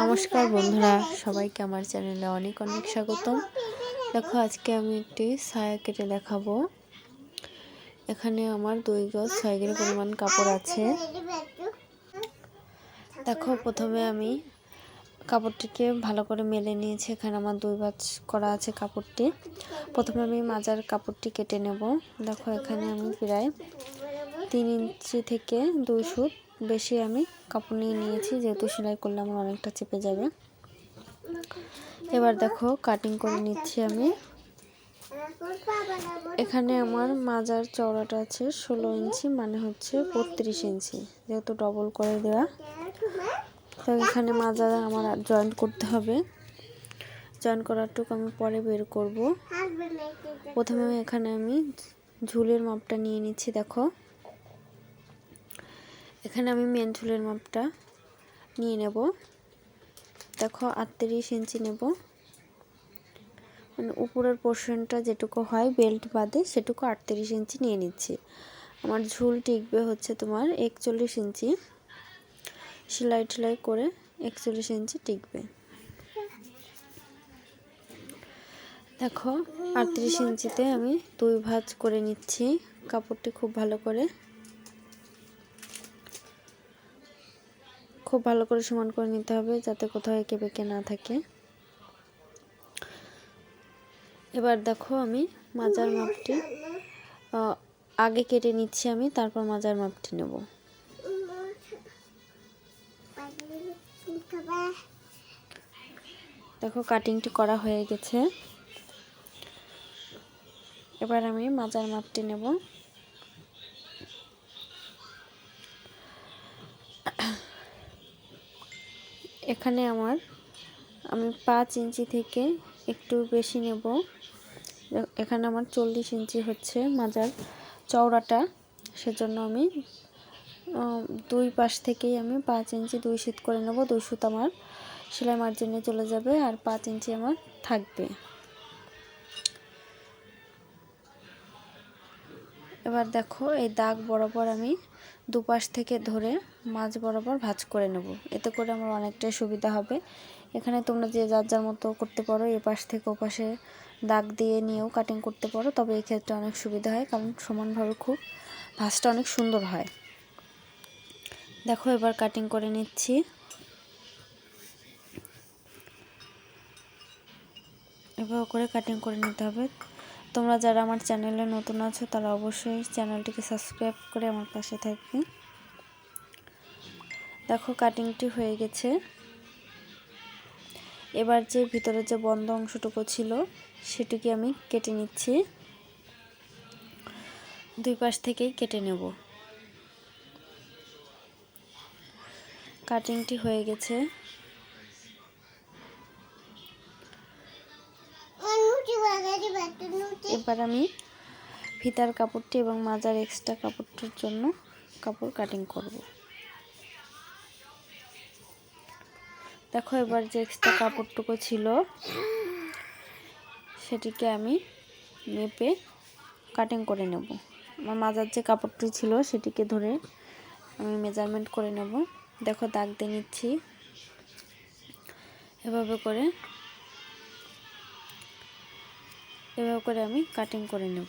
নমস্কার বন্ধুরা, সবাইকে আমার চ্যানেলে অনেক অনেক স্বাগতম। দেখো, আজকে আমি একটি ছায়া কেটে দেখাবো। এখানে আমার দুই গজ ছয় পরিমাণ কাপড় আছে। দেখো, প্রথমে আমি কাপড়টিকে ভালো করে মেলে নিয়েছি। এখানে আমার দুই ভাঁজ করা আছে কাপড়টি। প্রথমে আমি মাজার কাপড়টি কেটে নেব। দেখো, এখানে আমি প্রায় তিন ইঞ্চি থেকে দুই ফুট বেশি আমি কাপড় নিয়ে নিয়েছি, যেহেতু সেলাই করলে আমার অনেকটা চেপে যাবে। এবার দেখো কাটিং করে নিচ্ছি আমি। এখানে আমার মাজার চওড়াটা আছে ষোলো ইঞ্চি মানে হচ্ছে বত্রিশ ইঞ্চি, যেহেতু ডবল করে দেওয়া। তো এখানে মাজার আমার জয়েন্ট করতে হবে। জয়েন করারটুকু আমি পরে বের করব। প্রথমে এখানে আমি ঝুলের মাপটা নিয়ে নিচ্ছি, দেখো। এখানে আমি মেন ঝুলের মাপটা নিয়ে নেব। দেখো আটত্রিশ ইঞ্চি নেব। মানে উপরের পোর্শনটা যেটুকু হয় বেল্ট বাদে সেটুকু আটত্রিশ ইঞ্চি নিয়ে নিচ্ছি। আমার ঝুল টিকবে হচ্ছে তোমার একচল্লিশ ইঞ্চি। সেলাই টেলাই করে একচল্লিশ ইঞ্চি টিকবে। দেখো আটত্রিশ ইঞ্চিতে আমি দুই ভাঁজ করে নিচ্ছি। কাপড়টি খুব ভালো করে খুব ভালো করে সমান করে নিতে হবে যাতে কোথাও এঁকে বেঁকে না থাকে। এবার দেখো আমি মাজার মাপটি আগে কেটে নিচ্ছি আমি, তারপর মাজার মাপটি নেব। দেখো কাটিংটি করা হয়ে গেছে। এবার আমি মাজার মাপটি নেব। এখানে আমার, আমি পাঁচ ইঞ্চি থেকে একটু বেশি নেব। এখানে আমার চল্লিশ ইঞ্চি হচ্ছে মাজার চওড়াটা। সেজন্য আমি দুই পাশ থেকেই আমি পাঁচ ইঞ্চি দুই শীত করে নেব। দুই সুত আমার সেলাই মার্জিনে চলে যাবে আর পাঁচ ইঞ্চি আমার থাকবে। এবার দেখো এই দাগ বরাবর আমি দুপাশ থেকে ধরে মাছ বরাবর ভাজ করে নেব। এতে করে আমার অনেকটাই সুবিধা হবে। এখানে তোমরা যে যার যার মতো করতে পারো, এ পাশ থেকে ও পাশে দাগ দিয়ে নিয়েও কাটিং করতে পারো। তবে এই ক্ষেত্রে অনেক সুবিধা হয়, কারণ সমানভাবে খুব ভাজটা অনেক সুন্দর হয়। দেখো এবার কাটিং করে নিচ্ছি। এভাবে করে কাটিং করে নিতে হবে। তোমরা যারা আমার চ্যানেলে নতুন আছো, তারা অবশ্যই চ্যানেলটিকে সাবস্ক্রাইব করে আমার পাশে থাকবে। দেখো কাটিংটি হয়ে গেছে। এবার যে ভিতরে যে বন্ধ অংশটুকু ছিল, সেটিকে আমি কেটে নিচ্ছি। দুই পাশ থেকেই কেটে নেব। কাটিংটি হয়ে গেছে। এবার আমি ফিতার কাপড়টি এবং মাজার এক্সট্রা কাপড়টির জন্য কাপড় কাটিং করব। দেখো এবার যে এক্সট্রা কাপড়টুকু ছিল, সেটিকে আমি মেপে কাটিং করে নেব। আমার মাজার যে কাপড়টি ছিল, সেটিকে ধরে আমি মেজারমেন্ট করে নেব। দেখো দাগ দিয়ে নিচ্ছি। এভাবে করে এভাবে করে আমি কাটিং করে নেব।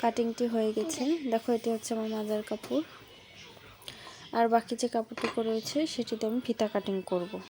কাটিংটি হয়ে গেছে। দেখো, এটি হচ্ছে আমার মাজার কাপড়। আর বাকি যে কাপড়টুকু রয়েছে, সেটিতে আমি ফিতা কাটিং করব।